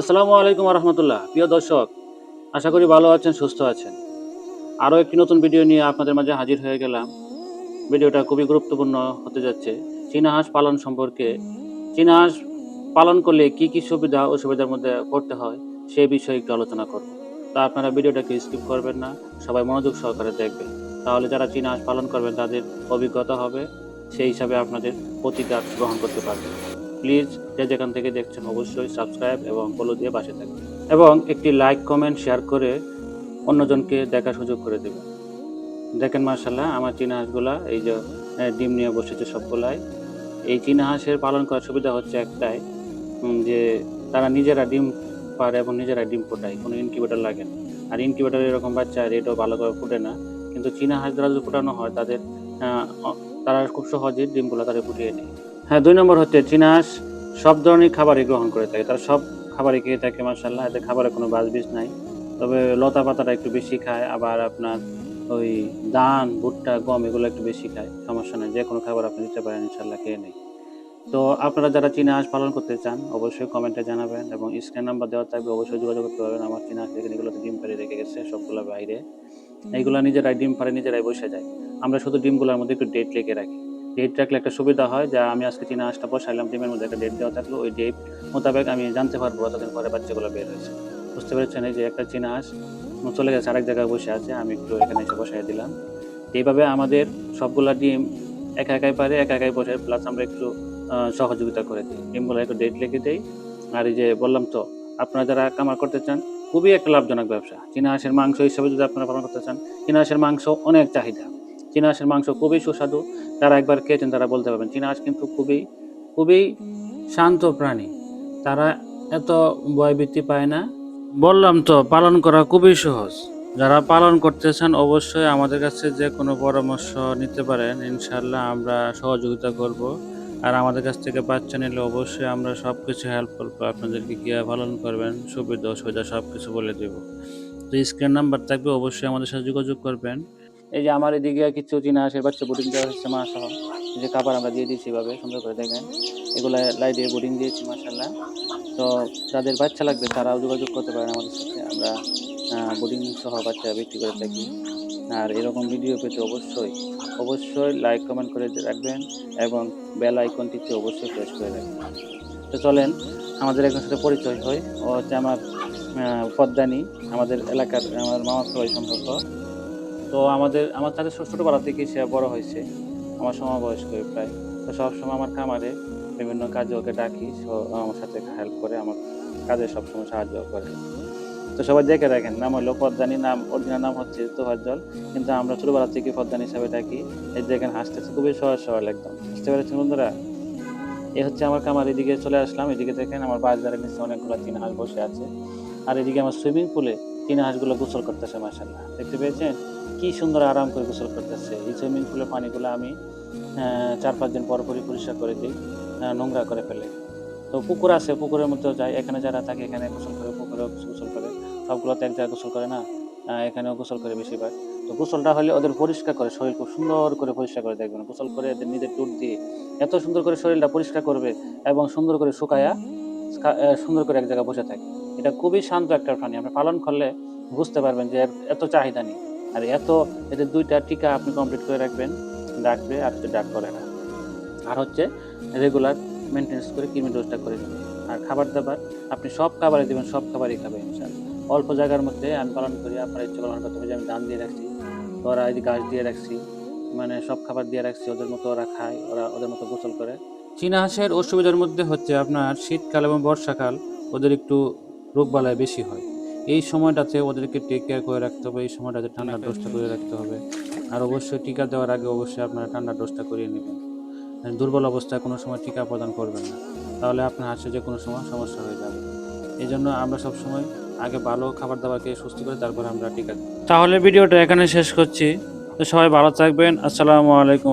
আসসালামু আলাইকুম রহমতুল্লাহ প্রিয় দর্শক, আশা করি ভালো আছেন, সুস্থ আছেন। আরও একটি নতুন ভিডিও নিয়ে আপনাদের মাঝে হাজির হয়ে গেলাম। ভিডিওটা খুবই গুরুত্বপূর্ণ হতে যাচ্ছে। চীনা হাঁস পালন সম্পর্কে, চীনা হাঁস পালন করলে কি কি সুবিধা অসুবিধার মধ্যে পড়তে হয় সেই বিষয়ে একটু আলোচনা করব। তা আপনারা ভিডিওটাকে স্কিপ করবেন না, সবাই মনোযোগ সহকারে দেখবেন। তাহলে যারা চীনা হাঁস পালন করবেন, তাদের অভিজ্ঞতা হবে, সেই হিসাবে আপনাদের প্রতিকার গ্রহণ করতে পারবেন। প্লিজ যে যেখান থেকে দেখছেন অবশ্যই সাবস্ক্রাইব এবং ফলো দিয়ে পাশে থাকবেন। এবং একটি লাইক কমেন্ট শেয়ার করে অন্যজনকে দেখার সুযোগ করে দেবেন। দেখেন মার্শাল্লাহ আমার চীনা হাঁসগুলা, এই যে ডিম নিয়ে বসেছে সবগুলাই। এই চীনা হাঁসের পালন করার সুবিধা হচ্ছে একটাই যে তারা নিজেরা ডিম পারে এবং নিজেরা ডিম ফোটায়, কোনো ইনকিউবেটার লাগে না। আর ইনকিউবেটার এরকম বাচ্চা রেটও ভালোভাবে ফুটে না, কিন্তু চীনা হাঁস দ্বারা যদি ফোটানো হয়, তাদের তারা খুব সহজেই ডিমগুলো তারা ফুটিয়ে নেয়। হ্যাঁ দুই নম্বর হচ্ছে চিনাস সব ধরনের খাবারই গ্রহণ করে থাকে। তারা সব খাবারই খেয়ে থাকে মার্শাল্লাহ এতে খাবারে কোনো বাজবিজ নাই। তবে লতা পাতাটা একটু বেশি খায় আবার আপনার ওই ধান ভুট্টা গম এগুলো একটু বেশি খায়। সমস্যা নেই যে কোনো খাবার আপনি দিতে পারেন ইনশাল্লাহ খেয়ে নেই। তো আপনারা যারা চীনা হাঁস পালন করতে চান অবশ্যই কমেন্টে জানাবেন এবং স্ক্রিন নাম্বার দেওয়া থাকবে। অবশ্যই যোগাযোগ করতে পারবেন। আমার চীনা হাঁস দেখেন এগুলোতে ডিম পাড়ে রেখে গেছে সবগুলো বাইরে। এইগুলো নিজেরাই ডিম পারে নিজেরাই বসে যায়। আমরা শুধু ডিমগুলোর মধ্যে একটু ডেট লিখে রাখি। ডেট রাখলে একটা সুবিধা হয়, যা আমি আজকে চীনা হাঁসটা বসাইলাম, ডিমের মধ্যে একটা ডেট দেওয়া থাকল, ওই ডেট মোতাবেক আমি জানতে পারব কতদিন পরে বাচ্চাগুলো বের হয়েছে। বুঝতে পেরেছেন? যে একটা চীনা হাঁস চলে গেছে আরেক জায়গায় বসে আছে, আমি একটু এখানে এসে বসাই দিলাম। এইভাবে আমাদের সবগুলা ডিম একা একাই পারে, একা একাই বসে প্লাস আমরা একটু সহযোগিতা করে দিই। ডিমগুলো একটু ডেট লিখে দিই। আর এই যে বললাম তো, আপনারা যারা কামার করতে চান, খুবই একটা লাভজনক ব্যবসা। চীনা হাঁসের মাংস হিসাবে যদি আপনারা পালন করতে চান, চীনা হাঁসের মাংস অনেক চাহিদা। চীনা হাঁসের মাংস খুবই সুস্বাদু। তারা একবার খেয়েছেন, তারা বলতে পারবেন, চীনা হাঁস কিন্তু খুবই খুবই শান্ত প্রাণী। তারা এত ভয়ভীতি পায় না। বললাম তো, পালন করা খুবই সহজ। যারা পালন করতে চান, অবশ্যই আমাদের কাছে যে কোনো পরামর্শ নিতে পারেন। ইনশাল্লাহ আমরা সহযোগিতা করব। আর আমাদের কাছ থেকে বাচ্চা নিলে অবশ্যই আমরা সব কিছু হেল্প করব। আপনাদেরকে কীভাবে পালন করবেন, সুবিধা অসুবিধা সব কিছু বলে দেবো। তো স্ক্রিন নাম্বার থাকবে, অবশ্যই আমাদের সাথে যোগাযোগ করবেন। এই যে আমার এদিকে কিছু চীনা হাঁসের বাচ্চা বোর্ডিং দেওয়া হচ্ছে মা সহ যে খাবার আমরা দিয়ে দিয়েছি এভাবে, সুন্দর করে দেখেন। এগুলো লাই দিয়ে বোর্ডিং দিয়েছি মাসাল্লাহ তো যাদের বাচ্চা লাগবে, তারাও যোগাযোগ করতে পারেন আমাদের সাথে। আমরা বোর্ডিং সহ বাচ্চা বিক্রি করে থাকি। আর এরকম ভিডিও পেতে অবশ্যই অবশ্যই লাইক কমেন্ট করে রাখবেন এবং বেল আইকনটিতে অবশ্যই প্রেস করে রাখবেন। তো চলেন, আমাদের একজন সাথে পরিচয় হয়। ও হচ্ছে আমার পদ্মানি, আমাদের এলাকার, আমার মামার সবাই সম্পর্ক। তো আমাদের, আমার ছো- ছোটবেলা থেকে সে বড় হয়েছে। আমার সমবয়স্ক প্রায়। তো সবসময় আমার খামারে বিভিন্ন কাজে ওকে ডাকি আমার সাথে হেল্প করে, আমার কাজে সবসময় সাহায্য করে। তো সবাই দেখে রাখেন, নাম হলো পদ্মানি, নাম, অরিজিনাল নাম হচ্ছে তোহার জল। কিন্তু আমরা ছোটবেলা থেকে পদ্মানি হিসাবে ডাকি। এই দেখেন, হাসতেছে, খুবই সহজ, সরল একদম। বুঝতে পেরেছেন বন্ধুরা? এ হচ্ছে আমার কামার এদিকে চলে আসলাম। এদিকে দেখেন, আমার বাজারের নিচে অনেকগুলো চীনা হাঁস বসে আছে। আর এদিকে আমার সুইমিং পুলে চীনা হাঁসগুলো গোসল করতেছে মাসাল্লাহ দেখতে পেয়েছেন? কি সুন্দর আরাম করে গোসল করতেছে। এই সুইমিং পুলের পানিগুলো আমি চার পাঁচ দিন পর পরই পরিষ্কার করে দিই নোংরা করে ফেলে। তো পুকুর আছে, পুকুরের মধ্যেও যায়। এখানে যারা থাকে, এখানে গোসল করে, পুকুরেও গোসল করে। সবগুলোতে এক জায়গায় গোসল করে না? এখানেও গোসল করে বেশিরভাগ। তো গোসলটা হলে ওদের পরিষ্কার করে, শরীর খুব সুন্দর করে পরিষ্কার করে দেখবেন। গোসল করে এদের নিজের টুট দিয়ে এত সুন্দর করে শরীরটা পরিষ্কার করবে এবং সুন্দর করে শুকায়া সুন্দর করে এক জায়গায় বসে থাকে। এটা খুবই শান্ত একটা প্রাণী। আপনি পালন করলে বুঝতে পারবেন যে এত চাহিদা নেই। আর এত এদের দুইটা টিকা আপনি কমপ্লিট করে রাখবেন, ডাকবে, আর ডাক করে না। আর হচ্ছে রেগুলার মেনটেন্স করে কৃমি ডোজটা করে দেবেন আর খাবার দাবার, আপনি সব খাবারই দেবেন, সব খাবারই খাবে অল্প জায়গার মধ্যে আমি পালন করি, আপনার ইচ্ছে পালন করতে হবে যে আমি ধান দিয়ে রাখছি, ওরা এই গাছ দিয়ে রাখছি মানে সব খাবার দিয়ে রাখছি, ওদের মতো ওরা খায়, ওরা ওদের মতো গোসল করে। চীনা হাঁসের অসুবিধার মধ্যে হচ্ছে আপনার শীতকাল এবং বর্ষাকাল, ওদের একটু রোগবালাই বেশি হয়। এই সময়টাতে ওদেরকে টেক কেয়ার করে রাখতে হবে, এই সময়টাতে ঠান্ডা ডোজটা করে রাখতে হবে। আর অবশ্যই টিকা দেওয়ার আগে অবশ্যই আপনারা ঠান্ডা ডোজটা করিয়ে নেবেন। দুর্বল অবস্থায় কোনো সময় টিকা প্রদান করবেন না। তাহলে আপনার হাসে যে কোনো সময় সমস্যা হয়ে যাবে। এই জন্য আমরা সবসময় আগে ভালো খাবার দাবার খেয়ে সুস্থ করে তারপরে আমরা টিকা তাহলে ভিডিওটা এখানে শেষ করছি। তো সবাই ভালো থাকবেন। আসসালামু আলাইকুম